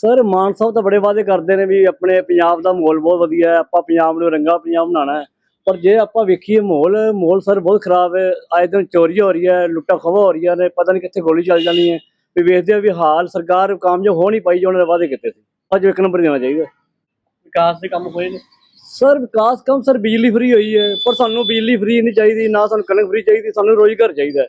Sir ਮਾਨ ਸਾਹਿਬ ਤਾਂ ਬੜੇ ਵਾਅਦੇ ਕਰਦੇ ਨੇ ਵੀ ਆਪਣੇ ਪੰਜਾਬ ਦਾ ਮਾਹੌਲ ਬਹੁਤ ਵਧੀਆ ਹੈ ਆਪਾਂ ਪੰਜਾਬ ਨੂੰ ਰੰਗਾ ਪੰਜਾਬ ਬਣਾਉਣਾ ਹੈ। ਪਰ ਜੇ ਆਪਾਂ ਵੇਖੀਏ ਮਾਹੌਲ ਮਾਹੌਲ ਸਰ ਬਹੁਤ ਖਰਾਬ ਹੈ। ਆਏ ਦਿਨ ਚੋਰੀ ਹੋ ਰਹੀ ਹੈ ਲੁੱਟਾਂ ਖੋਹਾਂ ਹੋ ਰਹੀਆਂ ਨੇ ਪਤਾ ਨਹੀਂ ਕਿੱਥੇ ਗੋਲੀ ਚੱਲ ਜਾਣੀ ਹੈ। ਵੀ ਵੇਖਦੇ ਆ ਵੀ ਹਾਲ ਸਰਕਾਰ ਕਾਮਯਾਬ ਹੋ ਨਹੀਂ ਪਾਈ ਜੋ ਉਹਨਾਂ ਨੇ ਵਾਅਦੇ ਕੀਤੇ ਸੀ। ਅੱਜ ਇੱਕ ਨੰਬਰ ਦੇਣਾ ਚਾਹੀਦਾ। ਵਿਕਾਸ ਦੇ ਕੰਮ ਹੋਏ ਨੇ? ਸਰ ਵਿਕਾਸ ਕੰਮ ਸਰ ਬਿਜਲੀ ਫ੍ਰੀ ਹੋਈ ਹੈ ਪਰ ਸਾਨੂੰ ਬਿਜਲੀ ਫ੍ਰੀ ਨਹੀਂ ਚਾਹੀਦੀ ਨਾ ਸਾਨੂੰ ਕਣਕ ਫ੍ਰੀ ਚਾਹੀਦੀ ਸਾਨੂੰ ਰੋਜ਼ਗਾਰ ਚਾਹੀਦਾ।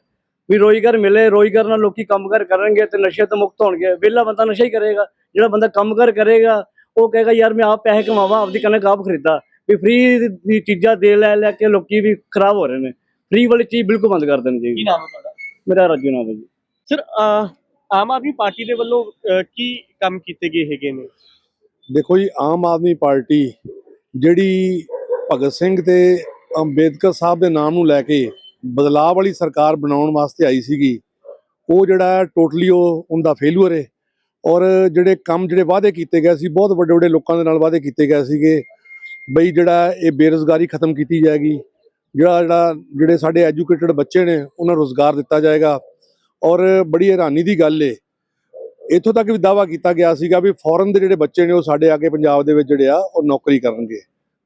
ਵੀ ਰੋਜ਼ਗਾਰ ਮਿਲੇ ਰੋਜ਼ਗਾਰ ਨਾਲ ਲੋਕੀ ਕੰਮਕਾਰ ਕਰਨਗੇ ਤੇ ਨਸ਼ੇ ਤੋਂ ਮੁਕਤ ਹੋਣਗੇ। ਵਿਹਲਾ ਬੰਦਾ ਨਸ਼ਾ ਹੀ ਕਰੇਗਾ ਜਿਹੜਾ ਬੰਦਾ ਕੰਮਕਾਰ ਕਰੇਗਾ ਉਹ ਕਹੇਗਾ ਯਾਰ ਮੈਂ ਆਪ ਪੈਸੇ ਕਮਾਵਾਂ ਆਪਦੀ ਕਣਕ ਆਪ ਖਰੀਦਾ। ਵੀ ਫ੍ਰੀ ਦੀ ਚੀਜ਼ਾਂ ਦੇ ਲੈ ਲੈ ਕੇ ਲੋਕੀ ਵੀ ਖਰਾਬ ਹੋ ਰਹੇ ਨੇ। ਫ੍ਰੀ ਵਾਲੀ ਚੀਜ਼ ਬਿਲਕੁਲ ਬੰਦ ਕਰ ਦੇਣੀ ਕੀ ਚਾਹੀਦੀ ਨਾਮ ਹੈ ਤੁਹਾਡਾ? ਮੇਰਾ ਰਾਜੂ ਨਾਮ ਹੈ ਜੀ। ਸਰ ਆਮ ਆਦਮੀ ਪਾਰਟੀ ਦੇ ਵੱਲੋਂ ਕੀ ਕੰਮ ਕੀਤੇ ਗਏ ਹੈਗੇ ਨੇ? ਦੇਖੋ ਜੀ ਆਮ ਆਦਮੀ ਪਾਰਟੀ ਜਿਹੜੀ ਭਗਤ ਸਿੰਘ ਤੇ ਅੰਬੇਦਕਰ ਸਾਹਿਬ ਦੇ ਨਾਮ ਨੂੰ ਲੈ ਕੇ ਬਦਲਾਅ ਵਾਲੀ ਸਰਕਾਰ ਬਣਾਉਣ ਵਾਸਤੇ ਆਈ ਸੀਗੀ, ਉਹ ਜਿਹੜਾ ਟੋਟਲੀ ਉਹ ਉਹਦਾ ਫੇਲੂਅਰ ਹੈ ਔਰ ਜਿਹੜੇ ਕੰਮ ਜਿਹੜੇ ਵਾਅਦੇ ਕੀਤੇ ਗਏ ਸੀ, ਬਹੁਤ ਵੱਡੇ ਵੱਡੇ ਲੋਕਾਂ ਦੇ ਨਾਲ ਵਾਅਦੇ ਕੀਤੇ ਗਏ ਸੀਗੇ, ਬਈ ਜਿਹੜਾ ਇਹ ਬੇਰੁਜ਼ਗਾਰੀ ਖਤਮ ਕੀਤੀ ਜਾਏਗੀ, ਜਿਹੜਾ ਜਿਹੜਾ ਜਿਹੜੇ ਸਾਡੇ ਐਜੂਕੇਟਡ ਬੱਚੇ ਨੇ, ਉਹਨਾਂ ਨੂੰ ਰੋਜ਼ਗਾਰ ਦਿੱਤਾ ਜਾਏਗਾ। ਔਰ ਬੜੀ ਹੈਰਾਨੀ ਦੀ ਗੱਲ ਏ, ਇੱਥੋਂ ਤੱਕ ਵੀ ਦਾਵਾ ਕੀਤਾ ਗਿਆ ਸੀਗਾ ਵੀ ਫੋਰਨ ਦੇ ਜਿਹੜੇ ਬੱਚੇ ਨੇ, ਉਹ ਸਾਡੇ ਆ ਕੇ ਪੰਜਾਬ ਦੇ ਵਿੱਚ ਜਿਹੜੇ ਆ, ਉਹ ਨੌਕਰੀ ਕਰਨਗੇ।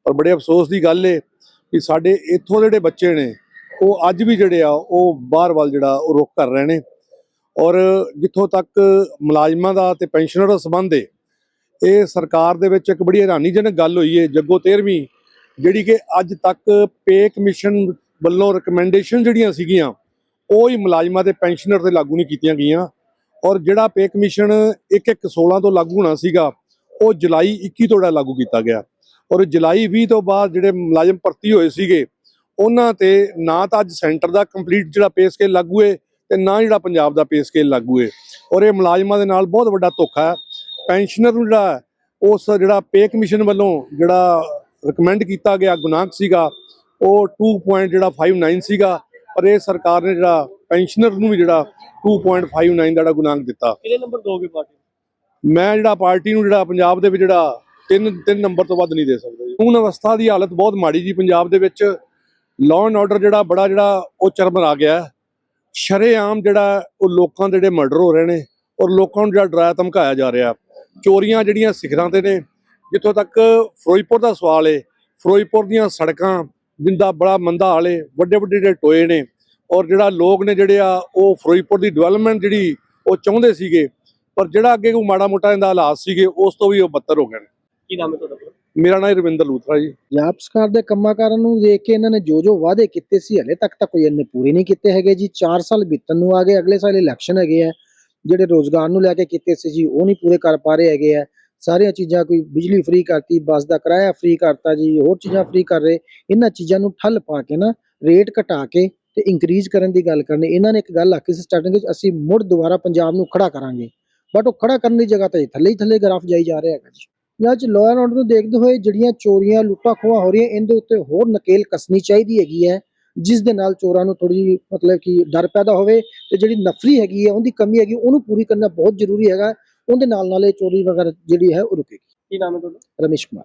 ਪਰ ਬੜੇ ਅਫਸੋਸ ਦੀ ਗੱਲ ਏ ਕਿ ਸਾਡੇ ਇੱਥੋਂ ਦੇ ਜਿਹੜੇ ਬੱਚੇ ਨੇ ਉਹ ਅੱਜ ਵੀ ਜਿਹੜੇ ਆ, ਉਹ ਬਾਹਰ ਵੱਲ ਜਿਹੜਾ, ਉਹ ਰੁਖ ਕਰ ਰਹੇ ਨੇ। ਔਰ ਜਿੱਥੋਂ ਤੱਕ ਮੁਲਾਜ਼ਮਾਂ ਦਾ ਤੇ ਪੈਨਸ਼ਨਰ ਦਾ ਸੰਬੰਧ ਹੈ ਇਹ ਸਰਕਾਰ ਦੇ ਵਿੱਚ ਇੱਕ ਬੜੀ ਹੈਰਾਨੀਜਨਕ ਗੱਲ ਹੋਈ ਹੈ ਜੱਗੋ 13ਵੀਂ ਜਿਹੜੀ ਕਿ ਅੱਜ ਤੱਕ ਪੇ ਕਮਿਸ਼ਨ ਵੱਲੋਂ ਰეკਮੈਂਡੇਸ਼ਨ ਜਿਹੜੀਆਂ ਸੀਗੀਆਂ, ਉਹ ਹੀ ਮੁਲਾਜ਼ਮਾਂ ਤੇ ਪੈਨਸ਼ਨਰ ਤੇ ਲਾਗੂ ਨਹੀਂ ਕੀਤੀਆਂ ਗਈਆਂ। ਔਰ ਜਿਹੜਾ ਪੇ ਕਮਿਸ਼ਨ 1-1-16 ਤੋਂ ਲਾਗੂ ਹੋਣਾ ਸੀਗਾ, ਉਹ ਜੁਲਾਈ 21 ਤੋਂ ਲਾਗੂ ਕੀਤਾ ਗਿਆ। ਔਰ ਜੁਲਾਈ 20 ਤੋਂ ਬਾਅਦ ਜਿਹੜੇ ਮੁਲਾਜ਼ਮ ਭਰਤੀ ਹੋਏ ਸੀਗੇ ਉਹਨਾਂ ਤੇ ਨਾ ਤਾਂ ਅੱਜ ਸੈਂਟਰ ਦਾ ਕੰਪਲੀਟ ਜਿਹੜਾ ਪੇ ਸਕੇਲ ਲਾਗੂ ਹੈ ਤੇ ਨਾ ਜਿਹੜਾ ਪੰਜਾਬ ਦਾ ਪੇ ਸਕੇਲ ਲਾਗੂ ਹੈ ਔਰ ਇਹ ਮੁਲਾਜ਼ਮਾਂ ਦੇ ਨਾਲ ਬਹੁਤ ਵੱਡਾ ਧੋਖਾ ਹੈ। ਪੈਨਸ਼ਨਰ ਨੂੰ ਜਿਹੜਾ ਉਸ ਜਿਹੜਾ ਪੇ ਕਮਿਸ਼ਨ ਵੱਲੋਂ ਜਿਹੜਾ ਰეკਮੈਂਡ ਕੀਤਾ ਗਿਆ ਗੁਨਾਹ ਸੀਗਾ ਉਹ 2. ਜਿਹੜਾ 59 ਸੀਗਾ। ਪਰ ਇਹ ਸਰਕਾਰ ਨੇ ਜਿਹੜਾ ਪੈਨਸ਼ਨਰ ਨੂੰ ਵੀ ਜਿਹੜਾ 2.59 ਦਾ ਜਿਹੜਾ ਗੁਨਾਹ ਦਿੱਤਾ। ਕਿਹੜੇ ਨੰਬਰ ਦੋਗੇ ਪਾਰਟੀ ਮੈਂ ਜਿਹੜਾ ਪਾਰਟੀ ਨੂੰ ਜਿਹੜਾ ਪੰਜਾਬ ਦੇ ਵਿੱਚ ਜਿਹੜਾ ਤਿੰਨ ਤਿੰਨ ਨੰਬਰ ਤੋਂ ਵੱਧ ਨਹੀਂ ਦੇ ਸਕਦਾ ਜੀ। ਕਾਨੂੰਨ ਅਵਸਥਾ ਦੀ ਹਾਲਤ ਬਹੁਤ ਮਾੜੀ ਜੀ ਪੰਜਾਬ ਦੇ ਵਿੱਚ। ਲਾਅ ਐਂਡ ਆਰਡਰ ਜਿਹੜਾ ਬੜਾ ਜਿਹੜਾ ਉਹ ਚਰਮਰ ਆ ਗਿਆ ਸ਼ਰੇਆਮ ਜਿਹੜਾ ਉਹ ਲੋਕਾਂ ਦੇ ਜਿਹੜੇ ਮਰਡਰ ਹੋ ਰਹੇ ਨੇ ਔਰ ਲੋਕਾਂ ਨੂੰ ਜਿਹੜਾ ਡਰਾਇਆ ਧਮਕਾਇਆ ਜਾ ਰਿਹਾ। ਚੋਰੀਆਂ ਜਿਹੜੀਆਂ ਸਿਖਰਾਂ ਤੇ ਨੇ, ਜਿੱਥੋਂ ਤੱਕ ਫਿਰੋਜ਼ਪੁਰ ਦਾ ਸਵਾਲ ਏ, ਫਿਰੋਜ਼ਪੁਰ ਦੀਆਂ ਸੜਕਾਂ ਜਿੰਦਾ ਬੜਾ ਮੰਦਾ ਹਾਲੇ ਵੱਡੇ ਵੱਡੇ ਜਿਹੜੇ ਟੋਏ ਨੇ ਔਰ ਜਿਹੜਾ ਲੋਕ ਨੇ ਜਿਹੜੇ ਆ, ਉਹ ਫਿਰੋਜ਼ਪੁਰ ਦੀ ਡਿਵੈਲਪਮੈਂਟ ਜਿਹੜੀ ਉਹ ਚਾਹੁੰਦੇ ਸੀਗੇ, ਪਰ ਜਿਹੜਾ ਅੱਗੇ ਕੋਈ ਮਾੜਾ ਮੋਟਾ ਇਹਦਾ ਹਾਲਾਤ ਸੀਗੇ, ਉਸ ਤੋਂ ਵੀ ਉਹ ਬੱਤਰ ਹੋ ਗਏ ਨੇ। ਕੀ ਨਾਮ ਹੈ ਤੁਹਾਡਾ ਮੇਰਾ ਨਾਮ ਰਵਿੰਦਰ ਲੂਥਰਾ ਜੀ। ਪੰਜਾਬ ਸਰਕਾਰ ਦੇ ਕੰਮਾਂ ਕਾਰਾਂ ਨੂੰ ਦੇਖ ਕੇ ਇਹਨਾਂ ਨੇ ਜੋ ਜੋ ਵਾਅਦੇ ਕੀਤੇ ਸੀ ਹਲੇ ਤੱਕ ਤਾਂ ਕੋਈ ਇਹਨੇ ਪੂਰੇ ਨਹੀਂ ਕੀਤੇ ਹੈਗੇ ਜੀ। 4 ਸਾਲ ਬੀਤਣ ਨੂੰ ਆ ਗਏ ਅਗਲੇ ਸਾਲ ਇਲੈਕਸ਼ਨ ਹੈਗੇ ਆ। ਜਿਹੜੇ ਰੋਜ਼ਗਾਰ ਨੂੰ ਲੈ ਕੇ ਕੀਤੇ ਸੀ ਜੀ ਉਹ ਨਹੀਂ ਪੂਰੇ ਕਰ ਪਾ ਰਹੇ ਹੈਗੇ ਆ। ਸਾਰੀਆਂ ਚੀਜ਼ਾਂ ਕੋਈ ਬਿਜਲੀ ਫ੍ਰੀ ਕਰਤੀ ਬੱਸ ਦਾ ਕਿਰਾਇਆ ਫ੍ਰੀ ਕਰਤਾ ਜੀ ਹੋਰ ਚੀਜ਼ਾਂ ਫ੍ਰੀ ਕਰ ਰਹੇ। ਇਹਨਾਂ ਚੀਜ਼ਾਂ ਨੂੰ ਠੱਲ ਪਾ ਕੇ ਨਾ ਰੇਟ ਘਟਾ ਕੇ ਤੇ ਇੰਕਰੀਜ਼ ਕਰਨ ਦੀ ਗੱਲ ਕਰਨੀ। ਇਹਨਾਂ ਨੇ ਇੱਕ ਗੱਲ ਆਖੀ ਸੀ ਸਟਾਰਟਿੰਗ ਵਿੱਚ ਅਸੀਂ ਮੁੜ ਦੁਬਾਰਾ ਪੰਜਾਬ ਨੂੰ ਖੜਾ ਕਰਾਂਗੇ। ਬਟ ਉਹ ਖੜਾ ਕਰਨ ਦੀ ਜਗ੍ਹਾ ਤੇ ਥੱਲੇ ਹੀ ਥੱਲੇ ਗ੍ਰਾਫ ਜਾਈ ਜਾ ਰਿਹਾ ਹੈਗਾ ਜੀ। ਜਾਂ ਚ ਲਾਅ ਐਂਡ ਆਰਡਰ ਨੂੰ ਦੇਖਦੇ ਹੋਏ ਜਿਹੜੀਆਂ ਚੋਰੀਆਂ ਲੁੱਟਾਂ ਖੋਹਾਂ ਹੋ ਰਹੀਆਂ ਇਹਦੇ ਉੱਤੇ ਹੋਰ ਨਕੇਲ ਕਸਣੀ ਚਾਹੀਦੀ ਹੈਗੀ ਹੈ ਜਿਸ ਦੇ ਨਾਲ ਚੋਰਾਂ ਨੂੰ ਥੋੜੀ ਮਤਲਬ ਕਿ ਡਰ ਪੈਦਾ ਹੋਵੇ ਤੇ ਜਿਹੜੀ ਨਫਰੀ ਹੈਗੀ ਹੈ ਉਹਦੀ ਕਮੀ ਹੈਗੀ ਉਹਨੂੰ ਪੂਰੀ ਕਰਨਾ ਬਹੁਤ ਜ਼ਰੂਰੀ ਹੈਗਾ ਉਹਦੇ ਨਾਲ ਨਾਲ ਇਹ ਚੋਰੀ ਵਗੈਰਾ ਜਿਹੜੀ ਹੈ ਉਹ ਰੁਕੇਗੀ। ਕੀ ਨਾਮ ਹੈ ਤੁਹਾਡਾ? ਰਮੇਸ਼ ਕੁਮਾਰ।